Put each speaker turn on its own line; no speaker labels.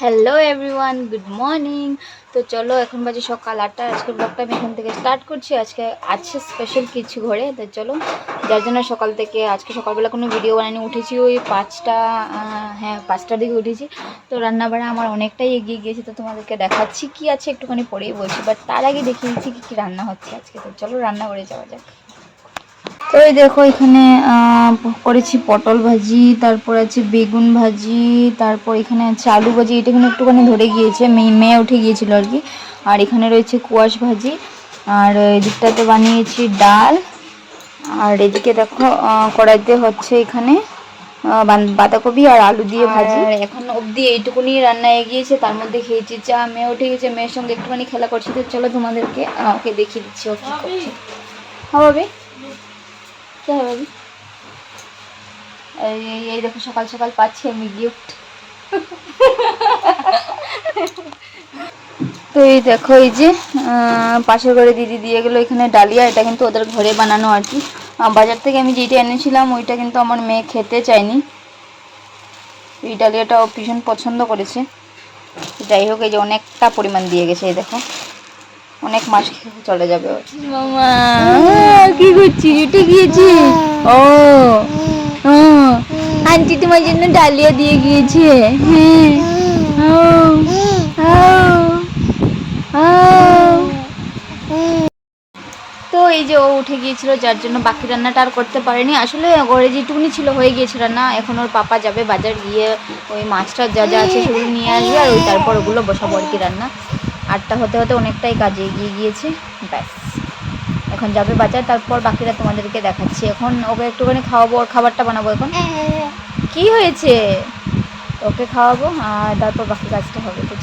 Hello everyone good morning তো চলো, এখন বাজে সকাল আটটা। আজকে ব্লগটা আমি এখান থেকে স্টার্ট করছি। আজকে আছে স্পেশাল কিছু ঘরে। তো চলো, যার জন্য সকাল থেকে, আজকে সকালবেলা কোনো ভিডিও বানাইনি, উঠেছি ওই পাঁচটা হ্যাঁ পাঁচটার দিকে উঠেছি। তো রান্নাবাড়া আমার অনেকটাই এগিয়ে গিয়েছে। তো তোমাদেরকে দেখাচ্ছি কি আছে, একটুখানি পরেই বলছি। বাট তার আগে দেখিয়ে দিচ্ছি কী কী রান্না হচ্ছে আজকে। তো চলো রান্না করে যাওয়া যাক। এই দেখো এখানে করেছি পটল ভাজি তারপর আছে বেগুন ভাজি তারপর এখানে আছে আলু ভাজি এটা এখানে একটুখানি ধরে গিয়েছে মেয়ে মেয়ে উঠে গিয়েছিল আর কি। আর এখানে রয়েছে কুয়াশ ভাজি আর এদিকটাতে বানিয়েছি ডাল আর এদিকে দেখো কড়াইতে হচ্ছে এখানে বাঁধাকপি আর আলু দিয়ে ভাজি। এখন অবধি এইটুকুনি রান্না এগিয়েছে তার মধ্যে খেয়েছি চা মেয়ে উঠে গেছে মেয়ের সঙ্গে একটুখানি খেলা করছি তো চলো তোমাদেরকে ওকে দেখিয়ে দিচ্ছি ও কি করছে হবে কে হবে। এই দেখো সকাল সকাল পাচ্ছি আমি গিফট তো এই দেখো, এই যে পাশের ঘরে দিদি দিয়ে গেলো এখানে ডালিয়া, এটা কিন্তু ওদের ঘরে বানানো আর কি। বাজার থেকে আমি যেটা এনেছিলাম, ওইটা কিন্তু আমার মেয়ে খেতে চায়নি। এই ডালিয়াটা ও ভীষণ পছন্দ করেছে। যাই হোক, এই যে অনেকটা পরিমাণ দিয়ে গেছে, এই দেখো। অনেক মাস চলে যাবে মামা। কি করছিস? উঠে গিয়েছে ও। আন্টি তোমার জন্য ডালিয়া দিয়ে গিয়েছে। হ্যাঁ। তো এই যে ও উঠে গিয়েছিল যার জন্য বাকি রান্নাটা আর করতে পারেনি। আসলে ঘরে যেটুকুনি ছিল হয়ে গিয়েছে রান্না এখন ওর পাপা যাবে বাজার গিয়ে ওই মাছটা যা যা আছে সেগুলো নিয়ে আসবে আর ওই তারপর ওগুলো বসাবো আর কি রান্না। আটটা হতে হতে অনেকটাই কাজে এগিয়ে গিয়েছে। ব্যাস। এখন যাবে বাজার তারপর বাকিরা তোমাদেরকে দেখাচ্ছি। এখন ওকে একটুখানি খাওয়াবো ওর খাবারটা বানাবো এখন। কি হয়েছে? ওকে খাওয়াবো আর তারপর বাকি কাজটা হবে। তো